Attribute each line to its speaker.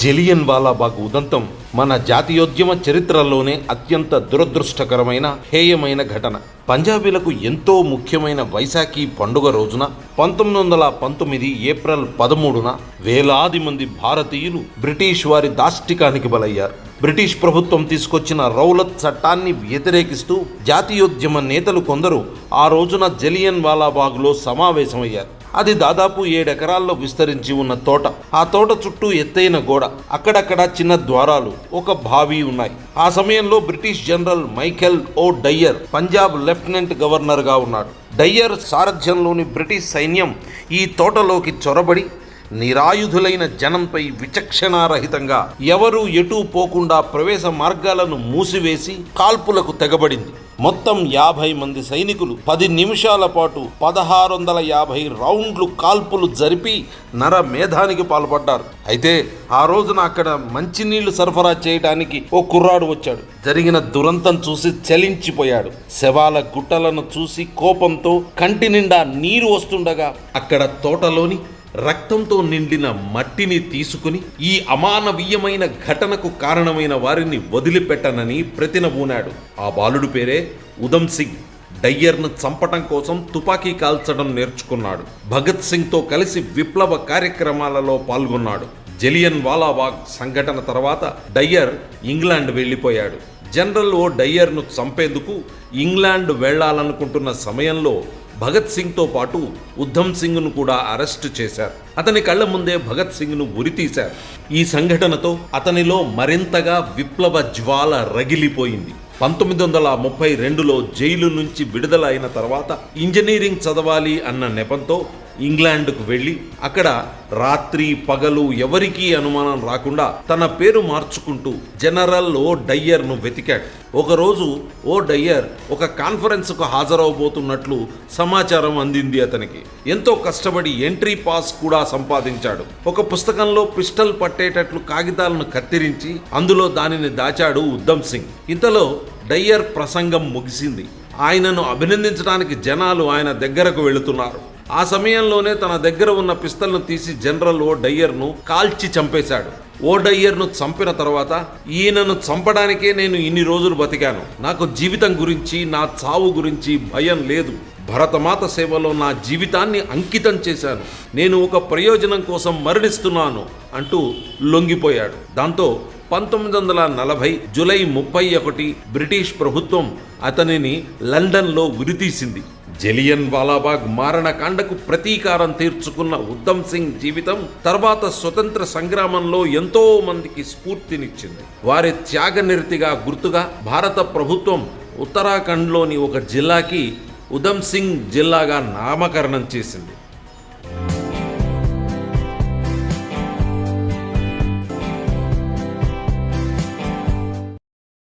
Speaker 1: జలియన్ వాలాబాగ్ ఉదంతం మన జాతీయోద్యమ చరిత్రలోనే అత్యంత దురదృష్టకరమైన హేయమైన ఘటన. పంజాబీలకు ఎంతో ముఖ్యమైన వైశాఖీ పండుగ రోజున పంతొమ్మిది వందల పంతొమ్మిది ఏప్రిల్ పదమూడున వేలాది మంది భారతీయులు బ్రిటిష్ వారి దాష్టికానికి బలయ్యారు. బ్రిటిష్ ప్రభుత్వం తీసుకొచ్చిన రౌలత్ చట్టాన్ని వ్యతిరేకిస్తూ జాతీయోద్యమ నేతలు కొందరు ఆ రోజున జలియన్ వాలాబాగ్లో సమావేశమయ్యారు. అది దాదాపు ఏడెకరాల్లో విస్తరించి ఉన్న తోట. ఆ తోట చుట్టూ ఎత్తైన గోడ. అక్కడక్కడ చిన్న ద్వారాలు ఒక బావి ఉన్నాయి. ఆ సమయంలో British general Michael O'Dwyer Punjab lieutenant గవర్నర్గా ఉన్నాడు. డయ్యర్ సారథ్యంలోని బ్రిటిష్ సైన్యం ఈ తోటలోకి చొరబడి నిరాయుధులైన జనంపై విచక్షణారహితంగా ఎవరూ ఎటూ పోకుండా ప్రవేశ మార్గాలను మూసివేసి కాల్పులకు తెగబడింది. మొత్తం యాభై మంది సైనికులు పది నిమిషాల పాటు పదహారు వందల యాభై రౌండ్లు కాల్పులు జరిపి నర మేధానికి పాల్పడ్డారు. అయితే ఆ రోజున అక్కడ మంచినీళ్ళు సరఫరా చేయడానికి ఓ కుర్రాడు వచ్చాడు. జరిగిన దురంతం చూసి చలించిపోయాడు. శవాల గుట్టలను చూసి కోపంతో కంటి నిండా నీరు వస్తుండగా అక్కడ తోటలోని రక్తంతో నిండిన మట్టిని తీసుకుని ఈ అమానవీయమైన ఘటనకు కారణమైన వారిని వదిలిపెట్టనని ప్రతినబూనాడు ఆ బాలుడు పేరే ఉదమ్ సింగ్. డయ్యర్ను చంపటం కోసం తుపాకీ కాల్చడం నేర్చుకున్నాడు. భగత్ సింగ్తో కలిసి విప్లవ కార్యక్రమాలలో పాల్గొన్నాడు. జలియన్ వాలాబాగ్ సంఘటన తర్వాత డయ్యర్ ఇంగ్లాండ్ వెళ్ళిపోయాడు. జనరల్ ఓ డయ్యర్ను చంపేందుకు ఇంగ్లాండ్ వెళ్ళాలనుకుంటున్న సమయంలో భగత్ సింగ్తో పాటు ఉద్ధమ్ సింగ్ను కూడా అరెస్టు చేశారు. అతని కళ్ళ ముందే భగత్ సింగ్ను ఉరితీశారు ఈ సంఘటనతో అతనిలో మరింతగా విప్లవ జ్వాల రగిలిపోయింది. పంతొమ్మిది వందల ముప్పై రెండులో జైలు నుంచి విడుదల అయిన తర్వాత ఇంజనీరింగ్ చదవాలి అన్న నెపంతో ఇంగ్లాండ్కు వెళ్ళి అక్కడ రాత్రి పగలు ఎవరికీ అనుమానం రాకుండా తన పేరు మార్చుకుంటూ జనరల్ ఓ డయ్యర్ను వెతికాడు. ఒకరోజు ఓ డయ్యర్ ఒక కాన్ఫరెన్స్కు హాజరవబోతున్నట్లు సమాచారం అందింది అతనికి. ఎంతో కష్టపడి ఎంట్రీ పాస్ కూడా సంపాదించాడు. ఒక పుస్తకంలో పిస్టల్ పట్టేటట్లు కాగితాలను కత్తిరించి అందులో దానిని దాచాడు ఉద్దమ్ సింగ్. ఇంతలో డయ్యర్ ప్రసంగం ముగిసింది. ఆయనను అభినందించడానికి జనాలు ఆయన దగ్గరకు వెళుతున్నారు. ఆ సమయంలోనే తన దగ్గర ఉన్న పిస్తల్ను తీసి జనరల్ ఓ డయ్యర్ను కాల్చి చంపేశాడు. ఓ డయ్యర్ను చంపిన తర్వాత ఈయనను చంపడానికే నేను ఇన్ని రోజులు బతికాను. నాకు జీవితం గురించి నా చావు గురించి భయం లేదు. భరతమాత సేవలో నా జీవితాన్ని అంకితం చేశాను. నేను ఒక ప్రయోజనం కోసం మరణిస్తున్నాను అంటూ లొంగిపోయాడు. దాంతో పంతొమ్మిది వందల నలభై జులై ముప్పై ఒకటి బ్రిటిష్ ప్రభుత్వం అతనిని లండన్లో ఉరితీసింది జలియన్ వాలాబాగ్ మారణకాండకు ప్రతీకారం తీర్చుకున్న ఉద్దమ్ సింగ్ జీవితం తర్వాత స్వతంత్ర సంగ్రామంలో ఎంతో మందికి స్ఫూర్తినిచ్చింది. వారి త్యాగనిరతిగా గుర్తుగా భారత ప్రభుత్వం ఉత్తరాఖండ్లోని ఒక జిల్లాకి ఉధమ్ సింగ్ జిల్లాగా నామకరణం చేసింది.